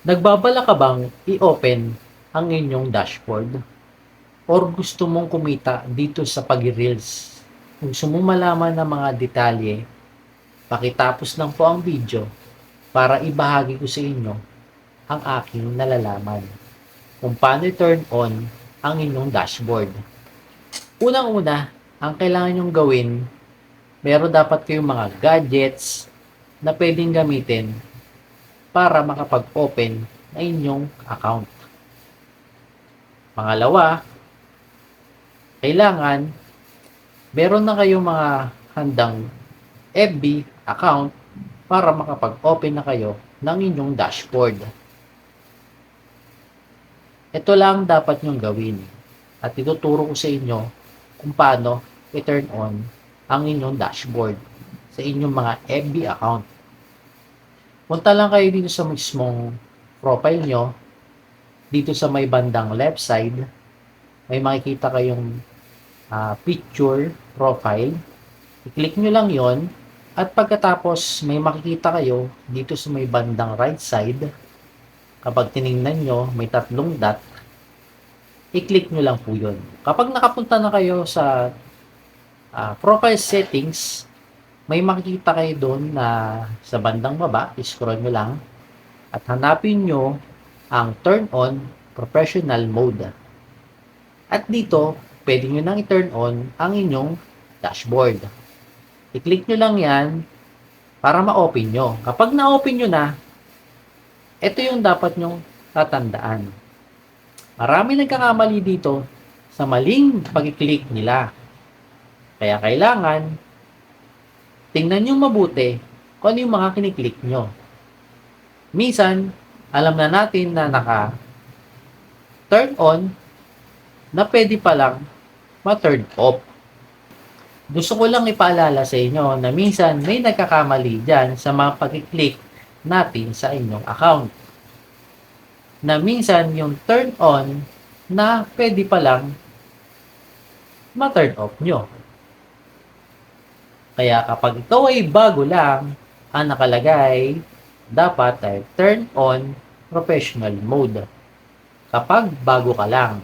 Nagbabala ka bang i-open ang inyong dashboard? Or gusto mong kumita dito sa pag-reels? Kung gusto mong ng mga detalye, pakitapos lang po ang video para ibahagi ko sa inyo ang aking nalalaman kung paano i-turn on ang inyong dashboard. Unang-una, ang kailangan nyong gawin, meron dapat kayong mga gadgets na pwedeng gamitin para makapag-open na inyong account. Pangalawa, kailangan meron na kayong mga handang FB account para makapag-open na kayo ng inyong dashboard. Ito lang dapat nyong gawin at ituturo ko sa inyo kung paano i-turn on ang inyong dashboard sa inyong mga FB account. Punta lang kayo dito sa mismong profile nyo. Dito sa may bandang left side, may makikita kayong ah, picture profile. I-click nyo lang yon at pagkatapos may makikita kayo dito sa may bandang right side. Kapag tiningnan nyo, may tatlong dot. I-click nyo lang po yun. Kapag nakapunta na kayo sa ah, profile settings, may makikita kayo doon na sa bandang baba, scroll nyo lang, at hanapin nyo ang turn on professional mode. At dito, pwede nyo nang i-turn on ang inyong dashboard. I-click nyo lang yan para ma-open nyo. Kapag na-open nyo na, ito yung dapat nyong tatandaan. Marami nagkakamali dito sa maling pag-click nila. Kaya kailangan tingnan nyo mabuti kung ano yung mga kiniklik nyo. Minsan, alam na natin na naka turn on na pwede palang ma-turn off. Gusto ko lang ipaalala sa inyo na minsan may nagkakamali dyan sa mga pag-click natin sa inyong account. Na minsan yung turn on na pwede palang ma-turn off nyo. Kaya kapag ikaw ay bago lang, ang nakalagay, dapat ay turn on professional mode. Kapag bago ka lang.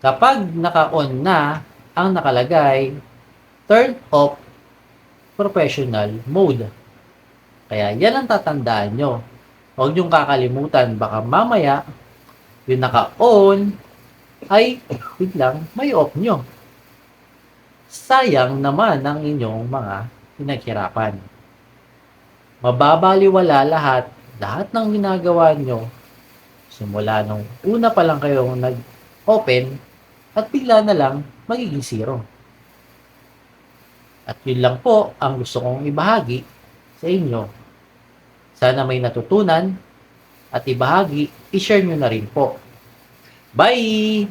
Kapag naka-on na, ang nakalagay, turn off professional mode. Kaya yan ang tatandaan nyo. Huwag niyong kakalimutan, baka mamaya, yung naka-on, ay biglang may off nyo sayang naman ang inyong mga pinaghirapan. Mababaliwala lahat, lahat ng ginagawa nyo, simula nung una pa lang kayong nag-open, at bigla na lang magiging zero. At yun lang po ang gusto kong ibahagi sa inyo. Sana may natutunan at ibahagi, i-share nyo na rin po. Bye!